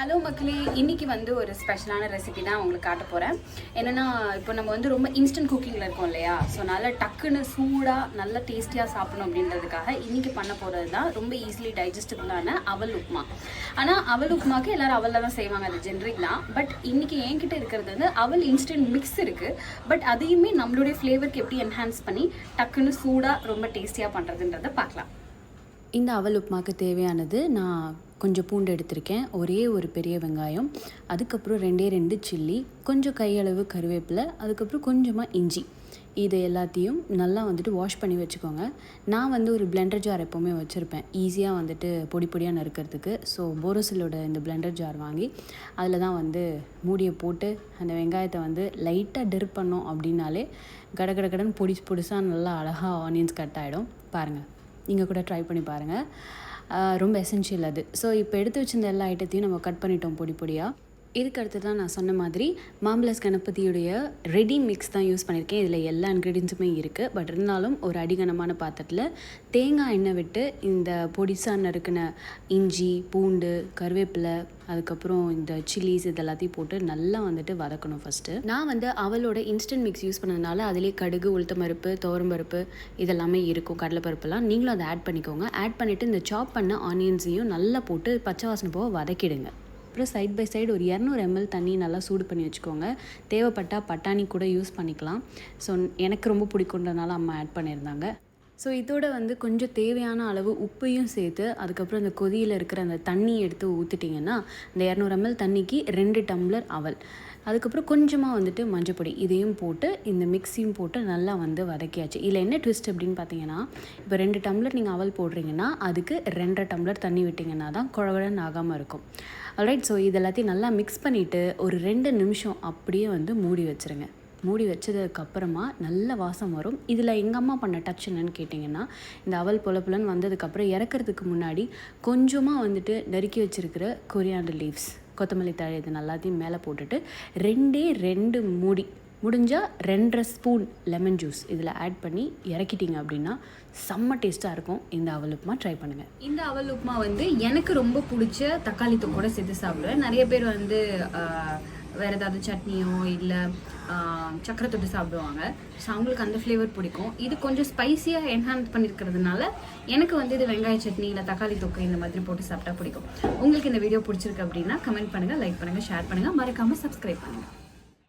Hello மக்களே. இன்றைக்கி வந்து ஒரு ஸ்பெஷலான ரெசிபி தான் உங்களுக்கு காட்ட போகிறேன் என்னென்னா இப்போ நம்ம வந்து ரொம்ப இன்ஸ்டன்ட் குக்கிங்கில் இருக்கோம் இல்லையா? ஸோ நல்லா டக்குன்னு சூடாக நல்லா டேஸ்டியாக சாப்பிடணும் அப்படின்றதுக்காக இன்றைக்கி பண்ண போகிறது தான் ரொம்ப ஈஸிலி டைஜஸ்டபுளான அவல் உப்மா ஆனால் அவல் உப்மாக்கு எல்லோரும் அவலில் தான் செய்வாங்க அது ஜென்ரிக் தான். பட் இன்றைக்கி என்கிட்ட இருக்கிறது வந்து அவல் இன்ஸ்டன்ட் மிக்ஸ் இருக்குது பட் அதையுமே நம்மளுடைய ஃப்ளேவருக்கு எப்படி என்ஹான்ஸ் பண்ணி டக்குன்னு சூடாக ரொம்ப டேஸ்டியாக பண்ணுறதுன்றதை பார்க்கலாம். இந்த அவல் உப்புமாக்கு தேவையானது நான் கொஞ்சம் பூண்டு எடுத்திருக்கேன். ஒரே ஒரு பெரிய வெங்காயம் அதுக்கப்புறம் ரெண்டே ரெண்டு சில்லி கொஞ்சம் கையளவு கருவேப்பிலை அதுக்கப்புறம் கொஞ்சமாக இஞ்சி. இது எல்லாத்தையும் நல்லா வந்துட்டு வாஷ் பண்ணி வச்சுக்கோங்க. நான் வந்து ஒரு பிளெண்டர் ஜார் எப்போவுமே வச்சுருப்பேன். ஈஸியாக வந்துட்டு பொடி பொடியாக நறுக்கிறதுக்கு. ஸோ போரோசிலோட இந்த பிளெண்டர் ஜார் வாங்கி அதில் தான் வந்து மூடியை போட்டு அந்த வெங்காயத்தை வந்து லைட்டாக டிர் பண்ணோம் அப்படின்னாலே கட கட கடன்னு பொடிசு பொடிசாக நல்லா அழகாக ஆனியன்ஸ் கட் ஆகிடும் பாருங்கள் நீங்கள் கூட ட்ரை பண்ணி பாருங்கள் ரொம்ப எசென்ஷியல் அது. ஸோ இப்போ எடுத்து வச்சிருந்த எல்லா ஐட்டத்தையும் நம்ம கட் பண்ணிட்டோம் பொடி பொடியாக இதுக்கு அடுத்து தான் நான் சொன்ன மாதிரி மாம்பலஸ் கணபதியுடைய ரெடி மிக்ஸ் தான் யூஸ் பண்ணியிருக்கேன். இதில் எல்லா இன்க்ரீடியன்ஸுமே இருக்குது பட் இருந்தாலும் ஒரு அடிகனமான பாத்திரத்தில் தேங்காய் எண்ணெய் விட்டு இந்த பொடிசா நறுக்கின இஞ்சி பூண்டு கருவேப்பிலை அதுக்கப்புறம் இந்த சில்லிஸ் இது எல்லாத்தையும் போட்டு நல்லா வந்துட்டு வதக்கணும் ஃபஸ்ட்டு நான் வந்து அவளோட இன்ஸ்டன்ட் மிக்ஸ் யூஸ் பண்ணதுனால அதிலே கடுகு உளுத்தம்பருப்பு துவரம்பருப்பு இதெல்லாமே இருக்கும். கடலைப்பருப்புலாம் நீங்களும் அதை ஆட் பண்ணிக்கோங்க. ஆட் பண்ணிவிட்டு இந்த சாப் பண்ண ஆனியன்ஸையும் நல்லா போட்டு பச்சை வாசனை போக வதக்கிடுங்க. அப்புறம் சைட் பை சைடு ஒரு இரநூறு எம்எல் தண்ணி நல்லா சூடு பண்ணி வச்சுக்கோங்க. தேவைப்பட்டால் பட்டாணி கூட யூஸ் பண்ணிக்கலாம். ஸோ எனக்கு ரொம்ப பிடிக்குன்றதுனால அம்மா ஆட் பண்ணியிருந்தாங்க. ஸோ இதோட வந்து கொஞ்சம் தேவையான அளவு உப்பையும் சேர்த்து அதுக்கப்புறம் அந்த கொதியில் இருக்கிற அந்த தண்ணி எடுத்து ஊற்றிட்டிங்கன்னா இந்த இரநூறு எம்எல் தண்ணிக்கு ரெண்டு டம்ளர் அவல். அதுக்கப்புறம் கொஞ்சமாக வந்துட்டு மஞ்சப்பொடி இதையும் போட்டு இந்த மிக்ஸியும் போட்டு நல்லா வந்து வதக்கியாச்சு. இதில் என்ன ட்விஸ்ட் அப்படின்னு பார்த்தீங்கன்னா இப்போ ரெண்டு டம்ளர் நீங்கள் அவல் போடுறீங்கன்னா அதுக்கு ரெண்டரை டம்ளர் தண்ணி விட்டிங்கன்னா தான் குழகுழன்னு ஆகாமல் இருக்கும். ஆல்ரைட் ஸோ இது எல்லாத்தையும் நல்லா மிக்ஸ் பண்ணிவிட்டு ஒரு ரெண்டு நிமிஷம் அப்படியே வந்து மூடி வச்சுருங்க. மூடி வச்சதுக்கப்புறமா நல்ல வாசம் வரும். இதில் எங்கள் அம்மா பண்ண டச் என்னன்னு கேட்டிங்கன்னா இந்த அவல் புலப்புலன்னு வந்ததுக்கப்புறம் இறக்கிறதுக்கு முன்னாடி கொஞ்சமாக வந்துட்டு நறுக்கி வச்சுருக்கிற கொரியாண்டர் லீவ்ஸ் கொத்தமல்லி தழை இது எல்லாத்தையும் மேலே போட்டுட்டு ரெண்டே ரெண்டு மூடி முடிஞ்சால் ரெண்டரை ஸ்பூன் லெமன் ஜூஸ் இதில் ஆட் பண்ணி இறக்கிட்டீங்க அப்படின்னா செம்ம டேஸ்ட்டாக இருக்கும். இந்த அவல் உப்புமா ட்ரை பண்ணுங்கள் இந்த அவல் உப்புமா வந்து எனக்கு ரொம்ப பிடிச்ச தக்காளி தொக்கோட சேர்த்து சாப்பிடுவேன். நிறைய பேர் வந்து வேறு ஏதாவது சட்னியோ இல்லை சக்கரை தொட்டு சாப்பிடுவாங்க. ஸோ அவங்களுக்கு அந்த ஃப்ளேவர் பிடிக்கும். இது கொஞ்சம் ஸ்பைசியாக என்ஹான்ஸ் பண்ணியிருக்கிறதுனால எனக்கு வந்து இது வெங்காய சட்னி இல்லை தக்காளி தொக்கு இந்த மாதிரி போட்டு சாப்பிட்டா பிடிக்கும். உங்களுக்கு இந்த வீடியோ பிடிச்சிருக்கு அப்படின்னா கமெண்ட் பண்ணுங்கள் லைக் பண்ணுங்கள் ஷேர் பண்ணுங்கள் மறக்காமல் சப்ஸ்கிரைப் பண்ணுங்கள்